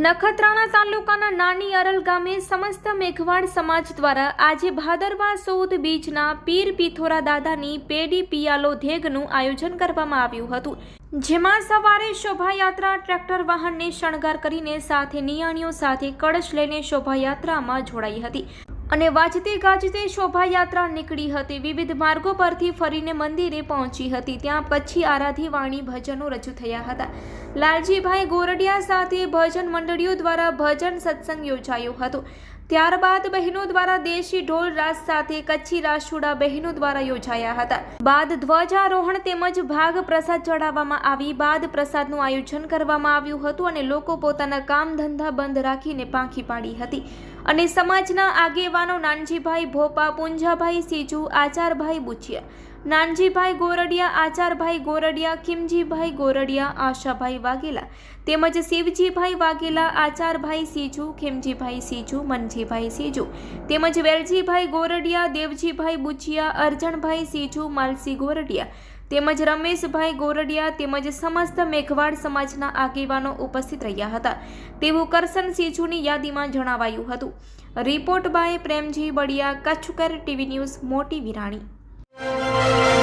નખત્રાણા તાલુકાના નાની અરલ ગામે સમસ્ત મેઘવાડ સમાજ દ્વારા આજે ભાદરવા સૌદ બીજના પીર પિથોરા દાદાની પેડી પિયાલો ધેગનું આયોજન કરવામાં આવ્યું હતું, જેમાં સવારે શોભાયાત્રા ટ્રેક્ટર વાહનને શણગાર કરીને સાથે નિયાણીઓ સાથે કળશ લઈને શોભાયાત્રામાં જોડાઈ હતી. અને વાજતે ગાજતે શોભાયાત્રા નીકળી હતી. વિવિધ માર્ગો પરથી ફરીને મંદિરે પહોંચી હતી. ત્યાં પછી આરાધી વાણી ભજનો રજૂ થયા હતા. લાલજીભાઈ ગોરડિયા સાથે ભજન મંડળીઓ દ્વારા ભજન સત્સંગ યોજાયો હતો. ત્યારબાદ બહેનો દ્વારા દેશી ઢોલ રાસ સાથે કચ્છી રાસુડા બહેનો દ્વારા યોજાયા હતા. બાદ ધ્વજારોહણ તેમજ ભાગ પ્રસાદ ચડાવવામાં આવી. બાદ પ્રસાદનું આયોજન કરવામાં આવ્યું હતું અને લોકો પોતાના કામ ધંધા બંધ રાખીને પાંખી પાડી હતી. અને સમાજના આગેવાનો નાનજીભાઈ ભોપા, પુંજાભાઈ સીજુ, આચારભાઈ બુચિયા નાનજીભાઈ ગોરડિયા, આચારભાઈ ગોરડિયા કિમજીભાઈ ગોરડિયા, આશાભાઈ વાઘેલા તેમજ શિવજીભાઈ વાઘેલા, આચારભાઈ સીજુ, ખેમજીભાઈ સીજુ, મનજીભાઈ સીજુ તેમજ વેલજીભાઈ ગોરડિયા, દેવજીભાઈ બુચિયા અરજણભાઈ સીજુ, માલસી ગોરડિયા તેમજ રમેશભાઈ ગોરડિયા તેમજ સમસ્ત મેઘવાડ સમાજના આગેવાનો ઉપસ્થિત રહ્યા હતા. તેવું કરસન સીજુની યાદીમાં જણાવાયું હતું. Report by Premji Badiya, કચ્છકર TV news, Moti Virani. Música